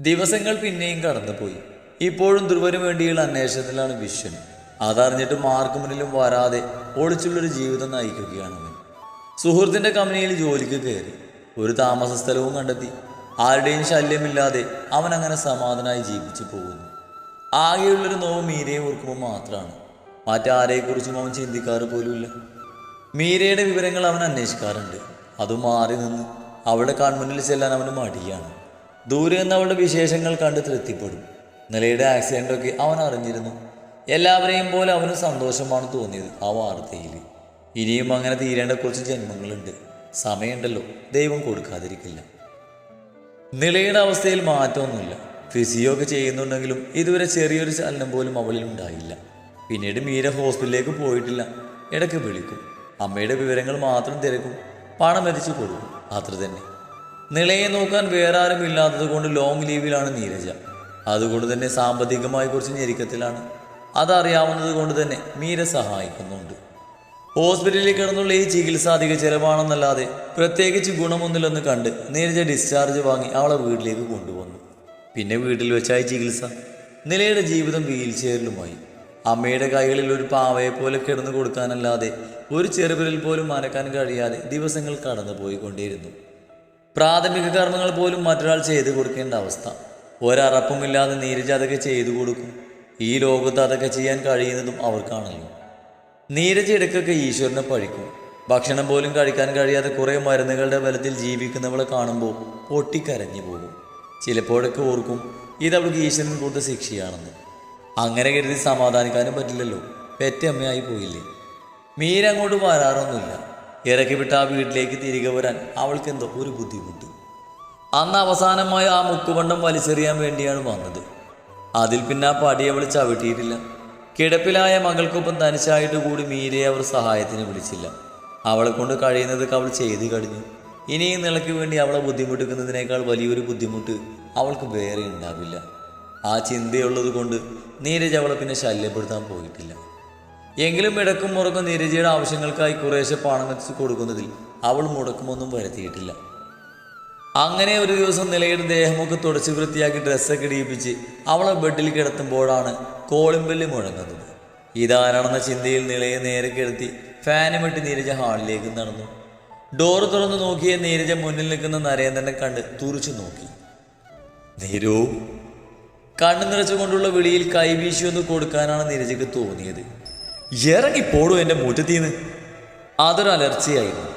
ദിവസങ്ങൾ പിന്നെയും കടന്നുപോയി. ഇപ്പോഴും ധ്രുവന് വേണ്ടിയുള്ള അന്വേഷണത്തിലാണ് വിശ്വൻ. അതറിഞ്ഞിട്ട് മാർക്ക് മുന്നിലും വരാതെ ഒളിച്ചുള്ളൊരു ജീവിതം നയിക്കുകയാണ് അവൻ. സുഹൃത്തിന്റെ കമ്പനിയിൽ ജോലിക്ക് കയറി. ഒരു താമസ സ്ഥലവും കണ്ടെത്തി. ആരുടെയും ശല്യമില്ലാതെ അവൻ അങ്ങനെ സമാധാനമായി ജീവിച്ചു പോകുന്നു. ആകെയുള്ളൊരു നോവ് മീരയെ ഓർക്കുമ്പോൾ മാത്രമാണ്. മറ്റാരെക്കുറിച്ചും അവൻ ചിന്തിക്കാറ് പോലുമില്ല. മീരയുടെ വിവരങ്ങൾ അവൻ അന്വേഷിക്കാറുണ്ട്. അത് മാറി നിന്ന് അവളുടെ കൺമുന്നിൽ ചെല്ലാൻ അവന് മടിയാണ്. ദൂരെ നിന്ന് അവളുടെ വിശേഷങ്ങൾ കണ്ട് തൃപ്തിപ്പെടും. നിലയുടെ ആക്സിഡന്റൊക്കെ അവൻ അറിഞ്ഞിരുന്നു. എല്ലാവരെയും പോലെ അവന് സന്തോഷമാണ് തോന്നിയത് ആ വാർത്തയിൽ. ഇനിയും അങ്ങനെ തീരേണ്ട കുറച്ച് ജന്മങ്ങളുണ്ട്. സമയമുണ്ടല്ലോ ദൈവം കൊടുക്കാതിരിക്കില്ല. നിലയുടെ അവസ്ഥയിൽ മാറ്റമൊന്നുമില്ല. ഫിസിയോ ഒക്കെ ചെയ്യുന്നുണ്ടെങ്കിലും ഇതുവരെ ചെറിയൊരു ചലനം പോലും അവളിൽ ഉണ്ടായില്ല. പിന്നീട് മീര ഹോസ്പിറ്റലിലേക്ക് പോയിട്ടില്ല. ഇടയ്ക്ക് വിളിക്കും. അമ്മയുടെ വിവരങ്ങൾ മാത്രം തിരക്കും. പണം എത്തിച്ചു കൊടുക്കും. അത്ര തന്നെ നിളയെ നോക്കാൻ വേറെ ആരും ഇല്ലാത്തത് കൊണ്ട് ലോങ് ലീവിലാണ് നീരജ. അതുകൊണ്ട് തന്നെ സാമ്പത്തികമായി കുറച്ച് ഞെരുക്കത്തിലാണ്. അതറിയാവുന്നത് കൊണ്ട് തന്നെ മീര സഹായിക്കുന്നുണ്ട്. ഹോസ്പിറ്റലിൽ കിടന്നുള്ള ഈ ചികിത്സ അധിക ചിലവാണെന്നല്ലാതെ പ്രത്യേകിച്ച് ഗുണമൊന്നുമില്ലെന്ന് കണ്ട് നീരജ ഡിസ്ചാർജ് വാങ്ങി അവളെ വീട്ടിലേക്ക് കൊണ്ടുവന്നു. പിന്നെ വീട്ടിൽ വെച്ചായി ചികിത്സ. നിലയുടെ ജീവിതം വീൽ ചെയറിലുമായി അമ്മയുടെ കൈകളിൽ ഒരു പാവയെ പോലെ കിടന്നു കൊടുക്കാനല്ലാതെ ഒരു ചെറുവിരൽ പോലും മറക്കാൻ കഴിയാതെ ദിവസങ്ങൾ കടന്നു പോയിക്കൊണ്ടേയിരുന്നു പ്രാഥമിക കർമ്മങ്ങൾ പോലും മറ്റൊരാൾ ചെയ്തു കൊടുക്കേണ്ട അവസ്ഥ. ഒരറപ്പുമില്ലാതെ നീരജ് അതൊക്കെ ചെയ്തു കൊടുക്കും. ഈ ലോകത്ത് അതൊക്കെ ചെയ്യാൻ കഴിയുന്നതും അവർക്കാണല്ലോ. നീരജ് ഇടയ്ക്കൊക്കെ ഈശ്വരനെ പഴിക്കും. ഭക്ഷണം പോലും കഴിക്കാൻ കഴിയാതെ കുറേ മരുന്നുകളുടെ ബലത്തിൽ ജീവിക്കുന്നവളെ കാണുമ്പോൾ പൊട്ടിക്കരഞ്ഞു പോകും. ചിലപ്പോഴൊക്കെ ഓർക്കും ഇത് ഈശ്വരൻ കൊടുത്ത ശിക്ഷയാണെന്ന്. അങ്ങനെ കരുതി സമാധാനിക്കാനും പറ്റില്ലല്ലോ. പെറ്റമ്മയായി പോയില്ലേ. മീര അങ്ങോട്ട് വരാറൊന്നുമില്ല. ഇറക്കി വിട്ട് ആ വീട്ടിലേക്ക് തിരികെ വരാൻ അവൾക്കെന്തോ ഒരു ബുദ്ധിമുട്ട്. അന്ന് അവസാനമായി ആ മുക്കുവണ്ടം വലിച്ചെറിയാൻ വേണ്ടിയാണ് വന്നത്. അതിൽ പിന്നെ ആ പടി അവൾ ചവിട്ടിയിട്ടില്ല. കിടപ്പിലായ മകൾക്കൊപ്പം തനിച്ചായിട്ട് കൂടി മീരയെ അവർ സഹായത്തിന് വിളിച്ചില്ല. അവളെ കൊണ്ട് കഴിയുന്നതൊക്കെ അവൾ ചെയ്ത് കഴിഞ്ഞു. ഇനിയും നിലയ്ക്ക് വേണ്ടി അവളെ ബുദ്ധിമുട്ടിക്കുന്നതിനേക്കാൾ വലിയൊരു ബുദ്ധിമുട്ട് അവൾക്ക് വേറെ ഉണ്ടാവില്ല. ആ ചിന്തയുള്ളത് കൊണ്ട് നീരജ് അവളെ പിന്നെ ശല്യപ്പെടുത്താൻ പോയിട്ടില്ല. എങ്കിലും ഇടക്കും മുറക്കും നീരജയുടെ ആവശ്യങ്ങൾക്കായി കുറേശ്ശെ പണം വെച്ച് കൊടുക്കുന്നതിൽ അവൾ മുടക്കമൊന്നും വരുത്തിയിട്ടില്ല. അങ്ങനെ ഒരു ദിവസം നിലയുടെ ദേഹമൊക്കെ തുടച്ച് വൃത്തിയാക്കി ഡ്രസ്സൊക്കെ ഇടിയിപ്പിച്ച് അവളെ ബെഡിൽ കിടത്തുമ്പോഴാണ് കോളിമ്പല്ലി മുഴങ്ങുന്നത്. ഇതാരാണെന്ന ചിന്തയിൽ നിലയെ നേരെ കിടത്തി ഫാനും ഇട്ട് നീരജ ഹാളിലേക്ക് നടന്നു. ഡോർ തുറന്നു നോക്കിയ നീരജ മുന്നിൽ നിൽക്കുന്ന നരേന്ദ്രനെ കണ്ട് തുറിച്ചു നോക്കി. നീരു കണ്ണു നിറച്ചുകൊണ്ടുള്ള വിളിയിൽ കൈവീശിയൊന്ന് കൊടുക്കാനാണ് നീരജയ്ക്ക് തോന്നിയത്. ഇറങ്ങി പോടൂ എന്റെ മുറ്റത്തിന്ന്. അതൊരു അലർച്ചയായിരുന്നു.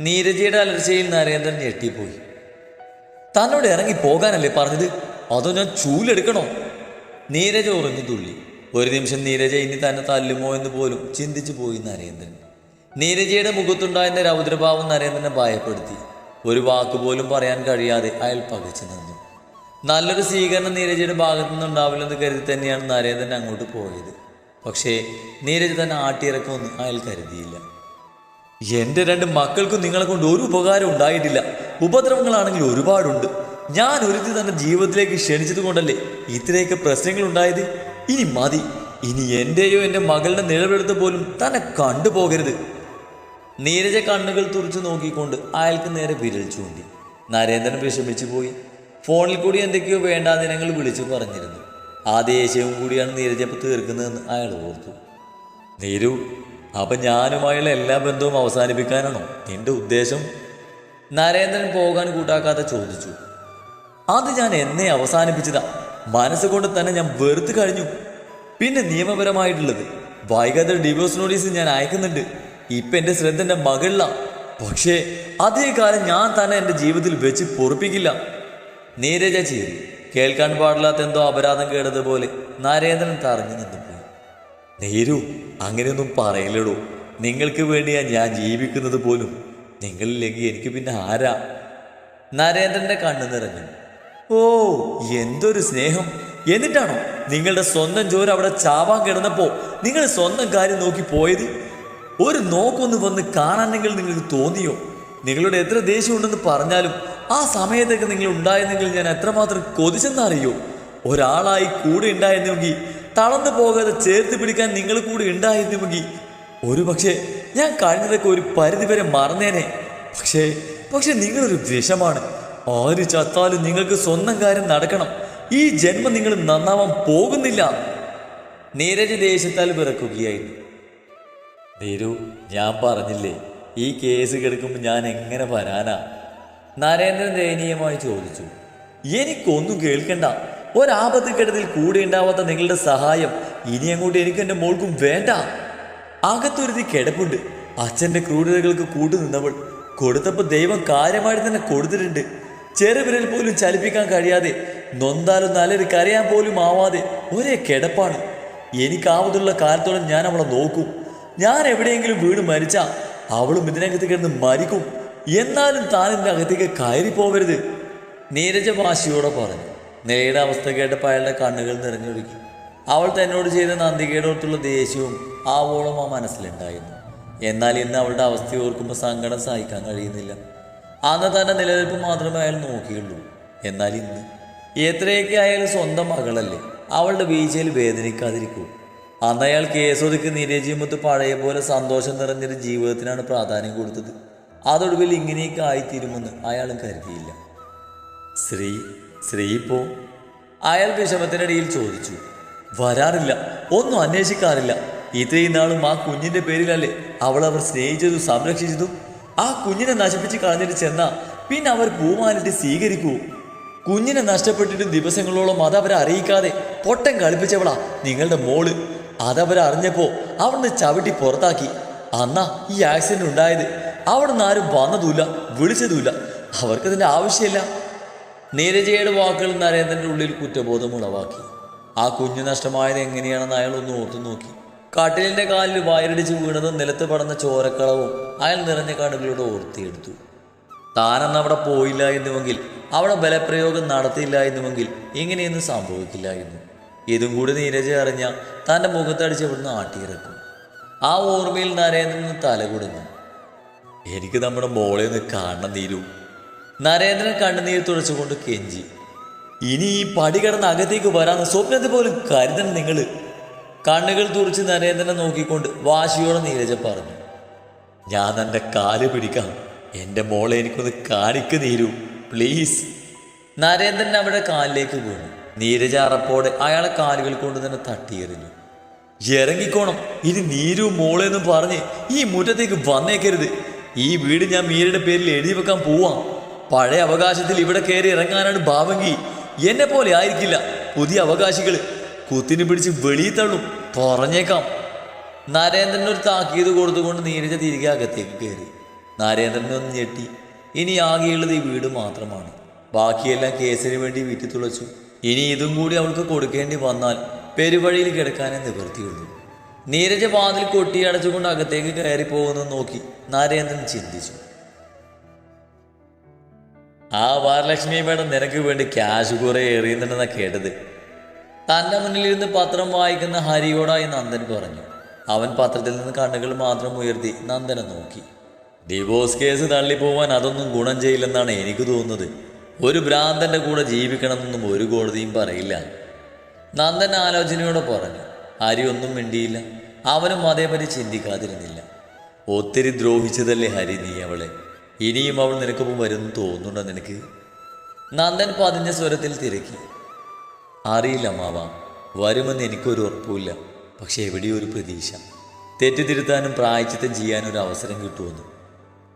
നീരജയുടെ അലർച്ചയിൽ നരേന്ദ്രൻ ഞെട്ടിപ്പോയി. തന്നോട് ഇറങ്ങി പോകാനല്ലേ പറഞ്ഞത്? അതോ ഞാൻ ചൂലെടുക്കണോ? നീരജ ഉറഞ്ഞു തുള്ളി. ഒരു നിമിഷം നീരജ ഇനി തന്നെ തല്ലുമോ എന്ന് പോലും ചിന്തിച്ചു പോയി നരേന്ദ്രൻ. നീരജയുടെ മുഖത്തുണ്ടായിരുന്ന രൗദ്രഭാവം നരേന്ദ്രനെ ഭയപ്പെടുത്തി. ഒരു വാക്കുപോലും പറയാൻ കഴിയാതെ അയാൾ പകച്ചു നിന്നു. നല്ലൊരു സ്വീകരണം നീരജയുടെ ഭാഗത്തു നിന്നുണ്ടാവില്ലെന്ന് കരുതി തന്നെയാണ് നരേന്ദ്രൻ അങ്ങോട്ട് പോയത്. പക്ഷേ നീരജ് തന്നെ ആട്ടിയിറക്കുമെന്ന് അയാൾ കരുതിയില്ല. എന്റെ രണ്ട് മക്കൾക്കും നിങ്ങളെ കൊണ്ട് ഒരു ഉപകാരം ഉണ്ടായിട്ടില്ല. ഉപദ്രവങ്ങളാണെങ്കിൽ ഒരുപാടുണ്ട്. ഞാൻ ഒരുത്തി തന്നെ ജീവിതത്തിലേക്ക് ക്ഷണിച്ചത് കൊണ്ടല്ലേ ഇത്രയൊക്കെ പ്രശ്നങ്ങൾ ഉണ്ടായത്? ഇനി മതി. ഇനി എന്റെയോ എന്റെ മകളുടെ നിലവിലെടുത്ത് പോലും തന്നെ കണ്ടുപോകരുത് നീരജ കണ്ണുകൾ തുറച്ചു നോക്കിക്കൊണ്ട് അയാൾക്ക് നേരെ വിരൽ ചൂണ്ടി. നരേന്ദ്രൻ വിഷമിച്ചു പോയി. ഫോണിൽ കൂടി എന്തൊക്കെയോ വേണ്ടാ ദിനങ്ങൾ വിളിച്ചു പറഞ്ഞിരുന്നു. ആ ദേഷ്യവും കൂടിയാണ് നീരജപ്പ് തീർക്കുന്നതെന്ന് അയാൾ ഓർത്തു. നീരു അപ്പം ഞാനുമായുള്ള എല്ലാ ബന്ധവും അവസാനിപ്പിക്കാനാണോ? നിന്റെ ഉദ്ദേശം? നരേന്ദ്രൻ പോകാൻ കൂട്ടാക്കാതെ ചോദിച്ചു. അത് ഞാൻ എന്നെ അവസാനിപ്പിച്ചതാ. മനസ്സുകൊണ്ട് തന്നെ ഞാൻ വെറുത്ത് കഴിഞ്ഞു. പിന്നെ നിയമപരമായിട്ടുള്ളത്. വൈകാതെ ഡിവോഴ്സ് നോട്ടീസ് ഞാൻ അയക്കുന്നുണ്ട്. ഇപ്പം എന്റെ ശ്രദ്ധ എന്റെ മകളിലാണ് പക്ഷേ അതേ കാലം ഞാൻ തന്നെ എന്റെ ജീവിതത്തിൽ വെച്ച് പൊറുപ്പിക്കില്ല. നീരജ ചെയ്തു കേൾക്കാൻ പാടില്ലാത്ത എന്തോ അപരാധം കേട്ടതുപോലെ നരേന്ദ്രൻ തറഞ്ഞു നിന്നുപോയി. നേരു അങ്ങനെയൊന്നും പറയില്ലടോ. നിങ്ങൾക്ക് വേണ്ടിയാ ഞാൻ ജീവിക്കുന്നത് പോലും. നിങ്ങളില്ലെങ്കിൽ എനിക്ക് പിന്നെ ആരാ? നരേന്ദ്രന്റെ കണ്ണു നിറഞ്ഞു. ഓ എന്തൊരു സ്നേഹം. എന്നിട്ടാണോ നിങ്ങളുടെ സ്വന്തം ജോലി അവിടെ ചാവാൻ കിടന്നപ്പോ നിങ്ങൾ സ്വന്തം കാര്യം നോക്കി പോയത്? ഒരു നോക്കൊന്ന് വന്ന് കാണാനെങ്കിൽ നിങ്ങൾക്ക് തോന്നിയോ? നിങ്ങളുടെ എത്ര ദേഷ്യമുണ്ടെന്ന് പറഞ്ഞാലും ആ സമയത്തൊക്കെ നിങ്ങൾ ഉണ്ടായിരുന്നെങ്കിൽ ഞാൻ എത്രമാത്രം കൊതിച്ചെന്നറിയോ? ഒരാളായി കൂടെ ഉണ്ടായിരുന്നെങ്കിൽ തളർന്നു പോകാതെ ചേർത്ത് പിടിക്കാൻ നിങ്ങൾ കൂടെ ഉണ്ടായിരുന്നുവെങ്കിൽ ഒരു പക്ഷേ ഞാൻ കഴിഞ്ഞതൊക്കെ ഒരു പരിധിവരെ മറന്നേനെ. പക്ഷേ പക്ഷെ നിങ്ങളൊരു വിഷമാണ്. ആര് ചത്താലും നിങ്ങൾക്ക് സ്വന്തം കാര്യം നടക്കണം. ഈ ജന്മം നിങ്ങൾ നന്നാവാൻ പോകുന്നില്ല. നീരജ് ദേശത്താൽ പിറക്കുകയായിരുന്നു നീരു ഞാൻ പറഞ്ഞില്ലേ ഈ കേസ് കിടക്കുമ്പോൾ ഞാൻ എങ്ങനെ വരാനാ? നരേന്ദ്രൻ ദയനീയമായി ചോദിച്ചു എനിക്കൊന്നും കേൾക്കണ്ട. ഒരാപത്ത് ഘട്ടത്തിൽ കൂടെ ഉണ്ടാവാത്ത നിങ്ങളുടെ സഹായം ഇനി അങ്ങോട്ട് എനിക്ക് എന്റെ മോൾക്കും വേണ്ട. അകത്തൊരുതി കിടപ്പുണ്ട്. അച്ഛന്റെ ക്രൂരതകൾക്ക് കൂട്ടു നിന്നവൾ കൊടുത്തപ്പോൾ ദൈവം കാര്യമായിട്ട് തന്നെ കൊടുത്തിട്ടുണ്ട്. ചെറുവിരൽ പോലും ചലിപ്പിക്കാൻ കഴിയാതെ നൊന്താലും നല്ലൊരു കരയാൻ പോലും ആവാതെ ഒരേ കിടപ്പാണ്. എനിക്കാവതുള്ള കാലത്തോളം ഞാൻ അവളെ നോക്കും. ഞാൻ എവിടെയെങ്കിലും വീണ് മരിച്ചാൽ അവളും ഇതിനകത്ത് കിടന്ന് മരിക്കും. എന്നാലും താൻ എന്റെ അകത്തേക്ക് കയറി പോവരുത് നീരജ വാശിയോടെ പറഞ്ഞു. നിലയുടെ അവസ്ഥ കേട്ടപ്പോൾ അയാളുടെ കണ്ണുകൾ നിറഞ്ഞൊഴുകി. അവൾ തന്നോട് ചെയ്ത നന്ദികേടോർത്തുള്ള ദേഷ്യവും ആവോളം ആ മനസ്സിലുണ്ടായിരുന്നു. എന്നാൽ ഇന്ന് അവളുടെ അവസ്ഥ ഓർക്കുമ്പോൾ സങ്കടം സഹിക്കാൻ കഴിയുന്നില്ല. അന്ന് തന്റെ നിലനിൽപ്പ് മാത്രമേ അയാൾ നോക്കിയുള്ളൂ. എന്നാൽ ഇന്ന് എത്രയൊക്കെ അയാൾ സ്വന്തം മകളല്ലേ അവളുടെ വീഴ്ചയിൽ വേദനിക്കാതിരിക്കൂ. അന്ന് അയാൾ കേസൊതുക്കി നിരജീമത്ത് പഴയ പോലെ സന്തോഷം നിറഞ്ഞൊരു ജീവിതത്തിനാണ് പ്രാധാന്യം കൊടുത്തത്. അതൊടുവിൽ ഇങ്ങനെയൊക്കെ ആയിത്തീരുമെന്ന് അയാളും കരുതിയില്ല. ശ്രീ ശ്രീ ഇപ്പോ അയാൾ വിഷമത്തിനിടയിൽ ചോദിച്ചു. വരാറില്ല ഒന്നും അന്വേഷിക്കാറില്ല. ഇത്രയും നാളും ആ കുഞ്ഞിന്റെ പേരിലല്ലേ അവൾ അവർ സ്നേഹിച്ചതും സംരക്ഷിച്ചതും? ആ കുഞ്ഞിനെ നശിപ്പിച്ച് കളഞ്ഞിട്ട് ചെന്നാ പിന്നെ അവർ പൂമാലിട്ട് സ്വീകരിക്കൂ. കുഞ്ഞിനെ നഷ്ടപ്പെട്ടിട്ടും ദിവസങ്ങളോളം അതവരെ അറിയിക്കാതെ പൊട്ടം കളിപ്പിച്ചവളാ നിങ്ങളുടെ മോൾ. അതവരറിഞ്ഞപ്പോ അവിടുന്ന് ചവിട്ടി പുറത്താക്കി. അന്നാ ഈ ആക്സിഡന്റ് ഉണ്ടായത്. അവിടെ നിന്ന് ആരും വന്നതുമില്ല വിളിച്ചതുമില്ല. അവർക്കതിന്റെ ആവശ്യമില്ല. നീരജയുടെ വാക്കുകൾ നരേന്ദ്രന്റെ ഉള്ളിൽ കുറ്റബോധം ഉളവാക്കി. ആ കുഞ്ഞു നഷ്ടമായത് എങ്ങനെയാണെന്ന് അയാൾ ഒന്ന് ഓർത്തു നോക്കി. കട്ടിലിന്റെ കാലിൽ വയറിടിച്ച് വീണതും നിലത്ത് പടന്ന ചോരക്കളവും അയാൾ നിറഞ്ഞ കണ്ണുകളോട് ഓർത്തിയെടുത്തു. താനന്ന് അവിടെ പോയില്ല എന്നുവെങ്കിൽ അവിടെ ബലപ്രയോഗം നടത്തിയില്ല എന്നുവെങ്കിൽ ഇങ്ങനെയൊന്നും സംഭവിക്കില്ലായിരുന്നു ഇതും കൂടി നീരജ അറിഞ്ഞ തന്റെ മുഖത്തടിച്ച് ഇവിടുന്ന് ആട്ടിയിറക്കും. ആ ഓർമ്മയിൽ നരേന്ദ്രൻ തലകുടുന്നു എനിക്ക് നമ്മുടെ മോളെ ഒന്ന് കാണണം നീരു. നരേന്ദ്രൻ കണ്ണുനീർ തുടച്ചുകൊണ്ട് കെഞ്ചി. ഇനി ഈ പടി കടന്ന് അകത്തേക്ക് വരാന്ന് സ്വപ്നത്തിൽ പോലും കരുതണം നിങ്ങൾ കണ്ണുകൾ തുറച്ച് നരേന്ദ്രനെ നോക്കിക്കൊണ്ട് വാശിയോടെ നീരജ പറഞ്ഞു. ഞാൻ എന്റെ കാൽ പിടിക്കാം. എന്റെ മോളെ എനിക്കൊന്ന് കാണിക്ക് നീരു. പ്ലീസ്. നരേന്ദ്രൻ അവിടെ കാലിലേക്ക് വീണു. നീരജ അറപ്പോടെ അയാളെ കാലുകൾ കൊണ്ട് തന്നെ തട്ടിയെറിഞ്ഞു. ഇറങ്ങിക്കോണം. ഇനി നീരു മോളെന്നും പറഞ്ഞ് ഈ മുറ്റത്തേക്ക് വന്നേക്കരുത്. ഈ വീട് ഞാൻ മീരയുടെ പേരിൽ എഴുതി വെക്കാൻ പോവാം. പഴയ അവകാശത്തിൽ ഇവിടെ കയറി ഇറങ്ങാനാണ് ഭാവങ്കി. എന്നെ പോലെ ആയിരിക്കില്ല പുതിയ അവകാശികൾ കുത്തിനു പിടിച്ച് വെളിയിൽ തള്ളും. പറഞ്ഞേക്കാം നരേന്ദ്രൻ ഒരു താക്കീത് കൊടുത്തുകൊണ്ട് നീരജ തിരികെ അകത്തേക്ക് കയറി. നരേന്ദ്രനെ ഒന്ന് ഞെട്ടി. ഇനി ആകെയുള്ളത് ഈ വീട് മാത്രമാണ്. ബാക്കിയെല്ലാം കേസിന് വേണ്ടി വിറ്റി തുളച്ചു. ഇനി ഇതും കൂടി അവൾക്ക് കൊടുക്കേണ്ടി വന്നാൽ പെരുവഴിയിൽ കിടക്കാനേ നിവൃത്തിയുള്ളൂ. നീരജ വാതിൽ കൊട്ടി അടച്ചുകൊണ്ട് അകത്തേക്ക് കയറി പോകുന്നത് നോക്കി നരേന്ദ്രൻ ചിന്തിച്ചു. ആ വരലക്ഷ്മി മേഡം നിനക്ക് വേണ്ടി ക്യാഷ് കുറെ എറിയുന്നുണ്ടെന്നാ കേട്ടത്. തന്റെ മുന്നിലിരുന്ന് പത്രം വായിക്കുന്ന ഹരിയോടായി നന്ദൻ പറഞ്ഞു. അവൻ പത്രത്തിൽ നിന്ന് കണ്ണുകൾ മാത്രം ഉയർത്തി നന്ദനെ നോക്കി. ഡിവോഴ്സ് കേസ് തള്ളിപ്പോവാൻ അതൊന്നും ഗുണം ചെയ്യില്ലെന്നാണ് എനിക്ക് തോന്നുന്നത്. ഒരു ഭ്രാന്തന്റെ കൂടെ ജീവിക്കണമെന്നൊന്നും ഒരു കോടതിയും പറയില്ല. നന്ദൻ ആലോചനയോടെ പറഞ്ഞു ഹരി ഒന്നും മിണ്ടിയില്ല. അവനും അതേപറ്റി ചിന്തിക്കാതിരുന്നില്ല. ഒത്തിരി ദ്രോഹിച്ചതല്ലേ ഹരി നീ അവളെ? ഇനിയും അവൾ നിനക്കൊപ്പം വരുന്നു തോന്നുന്നുണ്ടോ നിനക്ക്? നന്ദൻ പതിഞ്ഞ സ്വരത്തിൽ തിരക്കി. അറിയില്ല മാവ വരുമെന്ന് എനിക്കൊരു ഉറപ്പുമില്ല. പക്ഷെ എവിടെയോ ഒരു പ്രതീക്ഷ. തെറ്റുതിരുത്താനും പ്രായച്ചിത്തം ചെയ്യാനും ഒരു അവസരം കിട്ടുമെന്ന്.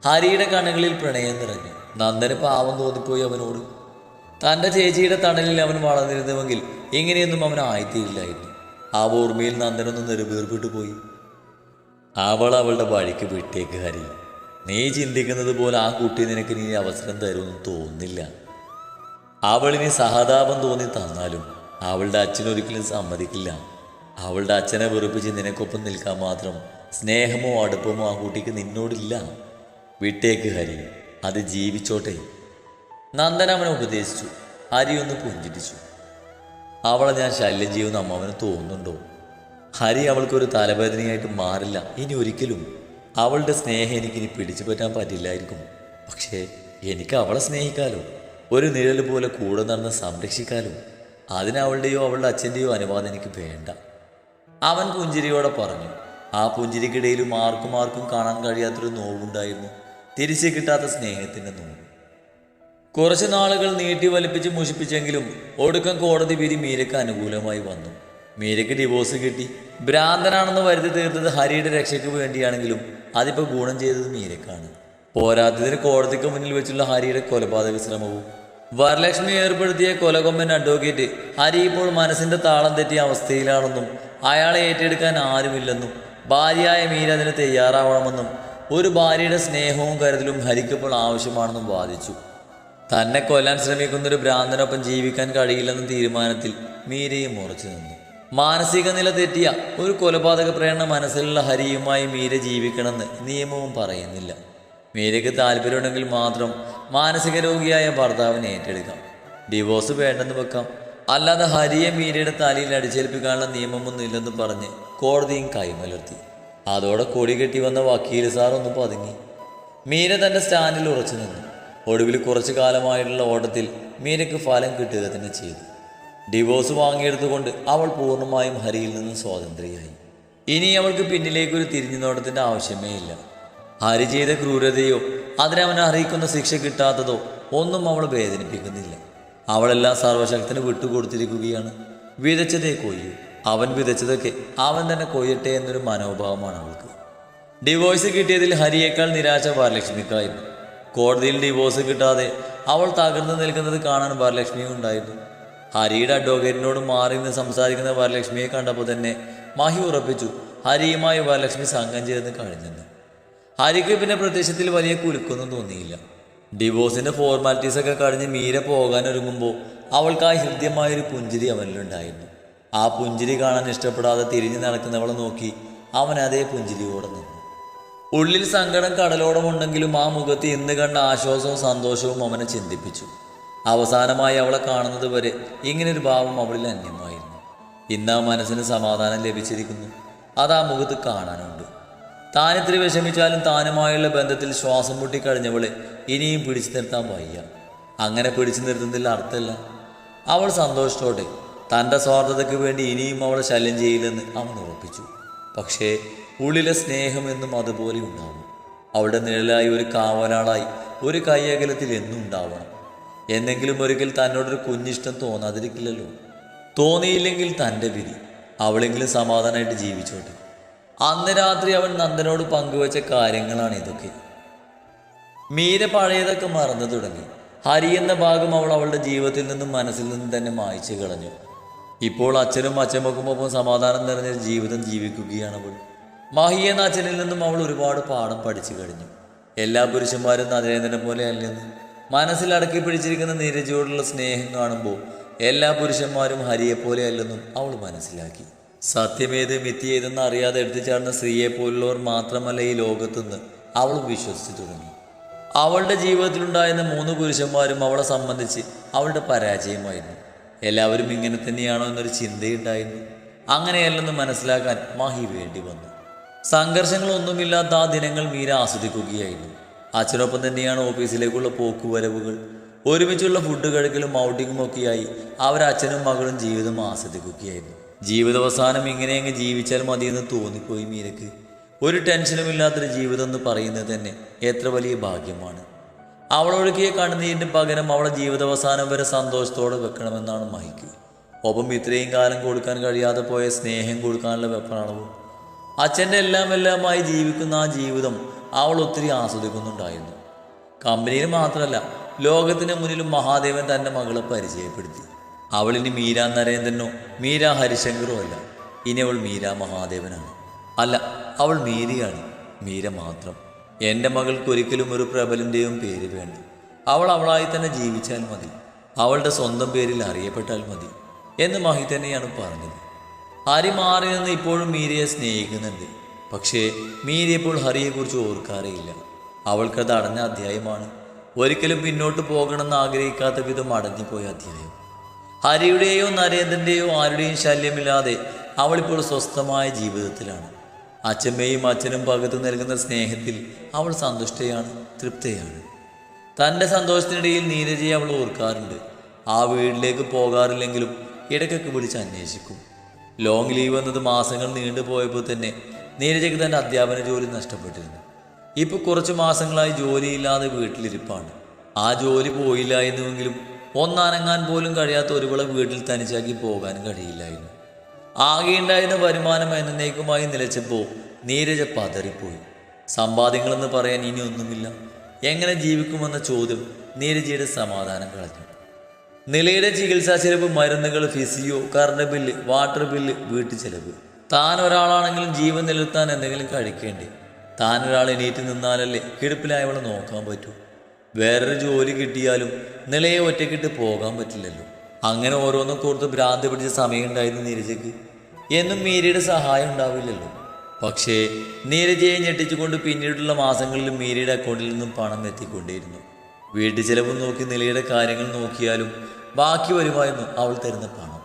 ഹരിയുടെ കണ്ണുകളിൽ പ്രണയം നിറഞ്ഞു. നന്ദന് പാവം തോന്നിപ്പോയി അവനോട്. തന്റെ ചേച്ചിയുടെ തണലിൽ അവൻ വളർന്നിരുന്നുവെങ്കിൽ ഇങ്ങനെയൊന്നും അവൻ ആയിത്തീരില്ലായിരുന്നു. ആ ഓർമ്മയിൽ നന്ദനൊന്ന് നെരുവേർപ്പെട്ടു പോയി. അവൾ അവളുടെ വഴിക്ക് വിട്ടേക്ക് ഹരി നീ ചിന്തിക്കുന്നത് പോലെ ആ കുട്ടി നിനക്ക് നീ അവസരം തരുമെന്ന് തോന്നില്ല അവളിനി സഹതാപം തോന്നി തന്നാലും അവളുടെ അച്ഛൻ ഒരിക്കലും സമ്മതിക്കില്ല. അവളുടെ അച്ഛനെ വെറുപ്പിച്ച് നിനക്കൊപ്പം നിൽക്കാൻ മാത്രം സ്നേഹമോ അടുപ്പമോ ആ കുട്ടിക്ക് നിന്നോടില്ല. വിട്ടേക്ക് ഹരി അത് ജീവിച്ചോട്ടെ. നന്ദൻ ഉപദേശിച്ചു. ഹരി ഒന്ന് പുഞ്ചിരിച്ചു. അവളെ ഞാൻ ശല്യം ചെയ്യുമെന്ന് അമ്മാവന് തോന്നുന്നുണ്ടോ? ഹരി അവൾക്കൊരു തലവേദനയായിട്ട് മാറില്ല. ഇനി ഒരിക്കലും അവളുടെ സ്നേഹം എനിക്കിനി പിടിച്ചു പറ്റാൻ പറ്റില്ലായിരിക്കും. പക്ഷേ എനിക്ക് അവളെ സ്നേഹിക്കാലോ? ഒരു നിഴൽ പോലെ കൂടെ നടന്ന് സംരക്ഷിക്കാലോ? അതിനവളുടെയോ അവളുടെ അച്ഛന്റെയോ അനുവാദം എനിക്ക് വേണ്ട. അവൻ പുഞ്ചിരിയോടെ പറഞ്ഞു ആ പുഞ്ചിരിക്കിടയിലും ആർക്കും ആർക്കും കാണാൻ കഴിയാത്തൊരു നോവുണ്ടായിരുന്നു. തിരിച്ചു കിട്ടാത്ത സ്നേഹത്തിന്റെ നോവ്. കുറച്ച് നാളുകൾ നീട്ടി വലിപ്പിച്ച് മുഷിപ്പിച്ചെങ്കിലും ഒടുക്കം കോടതി വിധി മീരയ്ക്ക് അനുകൂലമായി വന്നു. മീരയ്ക്ക് ഡിവോഴ്സ് കിട്ടി. ഭ്രാന്തനാണെന്ന് വരുത്തി തീർത്തത് ഹരിയുടെ രക്ഷയ്ക്ക് വേണ്ടിയാണെങ്കിലും അതിപ്പോൾ ഗുണം ചെയ്തത് മീരയ്ക്കാണ്. പോരാത്തതിന് കോടതിക്ക് മുന്നിൽ വെച്ചുള്ള ഹരിയുടെ കൊലപാതക ശ്രമവും വരലക്ഷ്മി ഏർപ്പെടുത്തിയ കൊലകൊമ്പൻ അഡ്വക്കേറ്റ് ഹരി ഇപ്പോൾ മനസ്സിന്റെ താളം തെറ്റിയ അവസ്ഥയിലാണെന്നും അയാളെ ഏറ്റെടുക്കാൻ ആരുമില്ലെന്നും ഭാര്യയായ മീര അതിന് തയ്യാറാവണമെന്നും ഒരു ഭാര്യയുടെ സ്നേഹവും കരുതലും ഹരിക്കിപ്പോൾ ആവശ്യമാണെന്നും വാദിച്ചു. തന്നെ കൊല്ലാൻ ശ്രമിക്കുന്ന ഒരു ഭ്രാന്തനൊപ്പം ജീവിക്കാൻ കഴിയില്ലെന്ന തീരുമാനത്തിൽ മീരയും ഉറച്ചു നിന്നു. മാനസിക നില തെറ്റിയ ഒരു കൊലപാതക പ്രേരണ മനസ്സിലുള്ള ഹരിയുമായി മീര ജീവിക്കണമെന്ന് നിയമവും പറയുന്നില്ല. മീരയ്ക്ക് താല്പര്യമുണ്ടെങ്കിൽ മാത്രം മാനസിക രോഗിയായ ഭർത്താവിനെ ഏറ്റെടുക്കാം. ഡിവോഴ്സ് വേണ്ടെന്ന് വെക്കാം. അല്ലാതെ ഹരിയെ മീരയുടെ തലയിൽ അടിച്ചേൽപ്പിക്കാനുള്ള നിയമമൊന്നും ഇല്ലെന്ന് പറഞ്ഞ് കോടതിയും കൈമലർത്തി. അതോടെ കൊടി കെട്ടി വന്ന വക്കീൽ സാർ ഒന്ന് പതുങ്ങി. മീര തന്റെ സ്റ്റാൻഡിൽ ഉറച്ചു നിന്നു. ഒടുവിൽ കുറച്ചു കാലമായിട്ടുള്ള ഓട്ടത്തിൽ മീരയ്ക്ക് ഫലം കിട്ടുക തന്നെ ചെയ്തു. ഡിവോഴ്സ് വാങ്ങിയെടുത്തുകൊണ്ട് അവൾ പൂർണമായും ഹരിയിൽ നിന്ന് സ്വാതന്ത്ര്യയായി. ഇനി അവൾക്ക് പിന്നിലേക്കൊരു തിരിഞ്ഞു നോട്ടത്തിന്റെ ആവശ്യമേ ഇല്ല. ഹരി ചെയ്ത ക്രൂരതയോ അതിനവനെ അറിയിക്കുന്ന ശിക്ഷ കിട്ടാത്തതോ ഒന്നും അവൾ വേദനിപ്പിക്കുന്നില്ല. അവളെല്ലാം സർവശക്തിന് വിട്ടുകൊടുത്തിരിക്കുകയാണ്. വിതച്ചതേ കൊയ്യൂ. അവൻ വിതച്ചതൊക്കെ അവൻ തന്നെ കൊയ്യട്ടെ എന്നൊരു മനോഭാവമാണ് അവൾക്ക്. ഡിവോഴ്സ് കിട്ടിയതിൽ ഹരിയേക്കാൾ നിരാശ വരലക്ഷ്മിക്കായിരുന്നു. കോടതിയിൽ ഡിവോഴ്സ് കിട്ടാതെ അവൾ തകർന്നു നിൽക്കുന്നത് കാണാൻ വരലക്ഷ്മിയും ഉണ്ടായിരുന്നു. ഹരിയുടെ അഡ്വക്കേറ്റിനോട് മാറി നിന്ന് സംസാരിക്കുന്ന വരലക്ഷ്മിയെ കണ്ടപ്പോൾ തന്നെ മഹി ഉറപ്പിച്ചു ഹരിയുമായി വരലക്ഷ്മി സംഘം ചേർന്ന് കഴിഞ്ഞെന്ന്. ഹരിക്ക് പിന്നെ പ്രത്യക്ഷത്തിൽ വലിയ കുലുക്കൊന്നും തോന്നിയില്ല. ഡിവോഴ്സിന്റെ ഫോർമാലിറ്റീസൊക്കെ കഴിഞ്ഞ് മീര പോകാനൊരുങ്ങുമ്പോൾ അവൾക്കായി ഹൃദ്യമായൊരു പുഞ്ചിരി അവനിലുണ്ടായിരുന്നു ആ പുഞ്ചിരി കാണാൻ ഇഷ്ടപ്പെടാതെ തിരിഞ്ഞു നടക്കുന്നവളെ നോക്കി അവൻ അതേ പുഞ്ചിരിയോടെ നിന്നു. ഉള്ളിൽ സങ്കടം കടലോടമുണ്ടെങ്കിലും ആ മുഖത്ത് ഇന്ന് കണ്ട ആശ്വാസവും സന്തോഷവും അവനെ ചിന്തിപ്പിച്ചു. അവസാനമായി അവളെ കാണുന്നത് വരെ ഇങ്ങനൊരു ഭാവം അവളിൽ അന്യമായിരുന്നു. ഇന്ന് ആ മനസ്സിന് സമാധാനം ലഭിച്ചിരിക്കുന്നു. അത് ആ മുഖത്ത് കാണാനുണ്ട്. താനിത്തിരി വിഷമിച്ചാലും താനുമായുള്ള ബന്ധത്തിൽ ശ്വാസം മുട്ടിക്കഴിഞ്ഞവളെ ഇനിയും പിടിച്ചു നിർത്താൻ വയ്യ. അങ്ങനെ പിടിച്ചു നിർത്തുന്നതിൽ അർത്ഥമില്ല. അവൾ സന്തോഷത്തോടെ തന്റെ സ്വാർത്ഥതയ്ക്ക് വേണ്ടി ഇനിയും അവളെ ശല്യം ചെയ്യില്ലെന്ന് അവൻ ഉറപ്പിച്ചു. പക്ഷേ ഉള്ളിലെ സ്നേഹമെന്നും അതുപോലെ ഉണ്ടാവും. അവിടെ നിഴലായി ഒരു കാവലാളായി ഒരു കൈയകലത്തിൽ എന്നും ഉണ്ടാവണം. എന്നെങ്കിലും ഒരിക്കൽ തന്നോടൊരു കുഞ്ഞിഷ്ടം തോന്നാതിരിക്കില്ലല്ലോ. തോന്നിയില്ലെങ്കിൽ തന്റെ വിധി. അവളെങ്കിലും സമാധാനമായിട്ട് ജീവിച്ചോട്ടെ. അന്ന് രാത്രി അവൻ നന്ദനോട് പങ്കുവച്ച കാര്യങ്ങളാണ് ഇതൊക്കെ. മീര പഴയതൊക്കെ മറന്നു തുടങ്ങി. ഹരി എന്ന ഭാഗം അവൾ അവളുടെ ജീവിതത്തിൽ നിന്നും മനസ്സിൽ നിന്നും തന്നെ മായ്ച്ചു കളഞ്ഞു. ഇപ്പോൾ അച്ഛനും അച്ഛമ്മക്കുമൊപ്പം സമാധാനം നിറഞ്ഞ ജീവിതം ജീവിക്കുകയാണ് അവൾ. മാഹി എന്ന അച്ഛനിൽ നിന്നും അവൾ ഒരുപാട് പാഠം പഠിച്ചു കഴിഞ്ഞു. എല്ലാ പുരുഷന്മാരും നരേന്ദ്രനെ പോലെ അല്ലെന്ന് മനസ്സിൽ അടക്കി പിടിച്ചിരിക്കുന്ന നീരജയോടുള്ള സ്നേഹം കാണുമ്പോൾ എല്ലാ പുരുഷന്മാരും ഹരിയെപ്പോലെ അല്ലെന്നും അവൾ മനസ്സിലാക്കി. സത്യമേത് മിഥ്യേതെന്ന് അറിയാതെ എടുത്തു ചാടുന്ന സ്ത്രീയെപ്പോലുള്ളവർ മാത്രമല്ല ഈ ലോകത്തുനിന്ന് അവൾ വിശ്വസിച്ചു തുടങ്ങി. അവളുടെ ജീവിതത്തിലുണ്ടായിരുന്ന മൂന്ന് പുരുഷന്മാരും അവളെ സംബന്ധിച്ച് അവളുടെ പരാജയമായിരുന്നു. എല്ലാവരും ഇങ്ങനെ തന്നെയാണോ എന്നൊരു ചിന്തയുണ്ടായിരുന്നു. അങ്ങനെയല്ലെന്ന് മനസ്സിലാക്കാൻ മാഹി വേണ്ടി വന്നു. സംഘർഷങ്ങളൊന്നുമില്ലാത്ത ആ ദിനങ്ങൾ മീര ആസ്വദിക്കുകയായിരുന്നു. അച്ഛനൊപ്പം തന്നെയാണ് ഓഫീസിലേക്കുള്ള പോക്കുവരവുകൾ. ഒരുമിച്ചുള്ള ഫുഡ് കഴിക്കലും ഔട്ടിങ്ങും ഒക്കെയായി അവർ അച്ഛനും മകളും ജീവിതം ആസ്വദിക്കുകയായിരുന്നു. ജീവിതാവസാനം ഇങ്ങനെയങ്ങ് ജീവിച്ചാൽ മതിയെന്ന് തോന്നിപ്പോയി മീരക്ക് ഒരു ടെൻഷനും ഇല്ലാത്തൊരു ജീവിതം എന്ന് പറയുന്നത് തന്നെ എത്ര വലിയ ഭാഗ്യമാണ്. അവളൊഴുക്കിയ കണ്ണുനീരിന് പകരം അവളെ ജീവിതാവസാനം വരെ സന്തോഷത്തോടെ വെക്കണമെന്നാണ് മഹിക്ക്. ഒപ്പം ഇത്രയും കാലം കൊടുക്കാൻ കഴിയാതെ പോയ സ്നേഹം കൊടുക്കാനുള്ള വെപ്പണവും അച്ഛന്റെ എല്ലാം എല്ലാമായി ജീവിക്കുന്ന ആ ജീവിതം അവൾ ഒത്തിരി ആസ്വദിക്കുന്നുണ്ടായിരുന്നു. കമ്പനിയിൽ മാത്രമല്ല ലോകത്തിന് മുന്നിലും മഹാദേവൻ തന്റെ മകളെ പരിചയപ്പെടുത്തി. അവൾ ഇനി മീര നരേന്ദ്രനോ മീര ഹരിശങ്കറോ അല്ല. ഇനി അവൾ മീര മഹാദേവനാണ്. അല്ല അവൾ മീരയാണ്. മീര മാത്രം. എന്റെ മകൾക്ക് ഒരിക്കലും ഒരു പ്രബലന്റെയും പേര് വേണ്ട. അവൾ അവളായി തന്നെ ജീവിച്ചാൽ മതി. അവളുടെ സ്വന്തം പേരിൽ അറിയപ്പെട്ടാൽ മതി എന്ന് മഹി തന്നെയാണ് പറഞ്ഞത്. ഹരി മാറി നിന്ന് ഇപ്പോഴും മീരയെ സ്നേഹിക്കുന്നുണ്ട്. പക്ഷേ മീര ഇപ്പോൾ ഹരിയെക്കുറിച്ച് ഓർക്കാറേയില്ല. അവൾക്കത് അടഞ്ഞ അധ്യായമാണ്. ഒരിക്കലും പിന്നോട്ട് പോകണമെന്ന് ആഗ്രഹിക്കാത്ത വിധം അടഞ്ഞുപോയ അധ്യായം. ഹരിയുടെയോ നരേന്ദ്രന്റെയോ ആരുടെയും ശല്യമില്ലാതെ അവളിപ്പോൾ സ്വസ്ഥമായ ജീവിതത്തിലാണ്. അച്ഛമ്മയും അച്ഛനും പകുത്തു നൽകുന്ന സ്നേഹത്തിൽ അവൾ സന്തുഷ്ടയാണ് തൃപ്തയാണ്. തന്റെ സന്തോഷത്തിനിടയിൽ നീരജയെ അവൾ ഓർക്കാറുണ്ട്. ആ വീട്ടിലേക്ക് പോകാറില്ലെങ്കിലും ഇടയ്ക്കൊക്കെ വിളിച്ച് അന്വേഷിക്കും. ലോങ് ലീവ് എന്നത് മാസങ്ങൾ നീണ്ടുപോയപ്പോൾ തന്നെ നീരജയ്ക്ക് തന്റെ അധ്യാപന ജോലി നഷ്ടപ്പെട്ടിരുന്നു. ഇപ്പോൾ കുറച്ച് മാസങ്ങളായി ജോലിയില്ലാതെ വീട്ടിലിരിപ്പാണ്. ആ ജോലി പോയില്ലായിരുന്നുവെങ്കിലും ഒന്നനങ്ങാൻ പോലും കഴിയാത്ത ഒരുവളെ വീട്ടിൽ തനിച്ചാക്കി പോകാനും കഴിയില്ലായിരുന്നു. ആകെയുണ്ടായിരുന്ന വരുമാനം എന്നേക്കുമായി നിലച്ചപ്പോൾ നീരജ പതറിപ്പോയി. സമ്പാദ്യങ്ങളെന്ന് പറയാൻ ഇനി ഒന്നുമില്ല. എങ്ങനെ ജീവിക്കുമെന്ന ചോദ്യം നീരജയുടെ സമാധാനം കളഞ്ഞു. നിലയുടെ ചികിത്സാ ചെലവ് മരുന്നുകൾ physio current bill water bill വീട്ടു ചെലവ്. താൻ ഒരാളാണെങ്കിലും ജീവൻ നിലനിർത്താൻ എന്തെങ്കിലും കഴിക്കേണ്ടേ? താൻ ഒരാൾ എണീറ്റ് നിന്നാലല്ലേ കിടപ്പിലായവളെ നോക്കാൻ പറ്റൂ. വേറൊരു ജോലി കിട്ടിയാലും നിലയെ ഒറ്റക്കിട്ട് പോകാൻ പറ്റില്ലല്ലോ. അങ്ങനെ ഓരോന്നും കോർത്ത് ഭ്രാന്തി പിടിച്ച സമയമുണ്ടായിരുന്നു നീരജയ്ക്ക്. എന്നും മീരയുടെ സഹായം ഉണ്ടാവില്ലല്ലോ. പക്ഷേ നീരജയെ ഞെട്ടിച്ചുകൊണ്ട് പിന്നീടുള്ള മാസങ്ങളിലും മീരയുടെ അക്കൗണ്ടിൽ നിന്നും പണം എത്തിക്കൊണ്ടേയിരുന്നു. വീട്ടു ചെലവും നോക്കി നിലയുടെ കാര്യങ്ങൾ നോക്കിയാലും ബാക്കി വരുമായിരുന്നു അവൾ തരുന്ന പണം.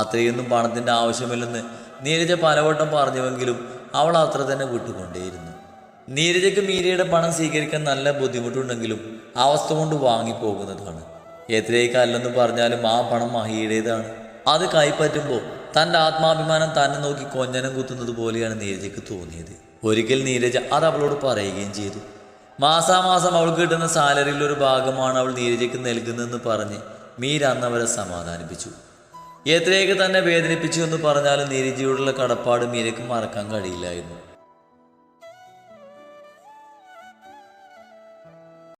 അത്രയൊന്നും പണത്തിന്റെ ആവശ്യമില്ലെന്ന് നീരജ പലവട്ടം പറഞ്ഞുവെങ്കിലും അവൾ അത്ര തന്നെ വിട്ടുകൊണ്ടേയിരുന്നു. നീരജയ്ക്ക് മീരയുടെ പണം സ്വീകരിക്കാൻ നല്ല ബുദ്ധിമുട്ടുണ്ടെങ്കിലും അവസ്ഥ കൊണ്ട് വാങ്ങിപ്പോകുന്നതാണ്. എത്രയൊക്കെ അല്ലെന്ന് പറഞ്ഞാലും ആ പണം മഹിയുടേതാണ്. അത് കൈപ്പറ്റുമ്പോൾ തന്റെ ആത്മാഭിമാനം തന്നെ നോക്കി കൊഞ്ഞനം കുത്തുന്നത് പോലെയാണ് നീരജയ്ക്ക് തോന്നിയത്. ഒരിക്കൽ നീരജ അത് അവളോട് പറയുകയും ചെയ്തു. മാസാമാസം അവൾക്ക് കിട്ടുന്ന സാലറിയിൽ ഒരു ഭാഗമാണ് അവൾ നീരജയ്ക്ക് നൽകുന്നതെന്ന് പറഞ്ഞ് മീര അന്ന് അവരെ സമാധാനിപ്പിച്ചു. എത്രയൊക്കെ തന്നെ വേദനിപ്പിച്ചു എന്ന് പറഞ്ഞാലും നീരജയോടുള്ള കടപ്പാട് മീരയ്ക്ക് മറക്കാൻ കഴിയില്ലായിരുന്നു.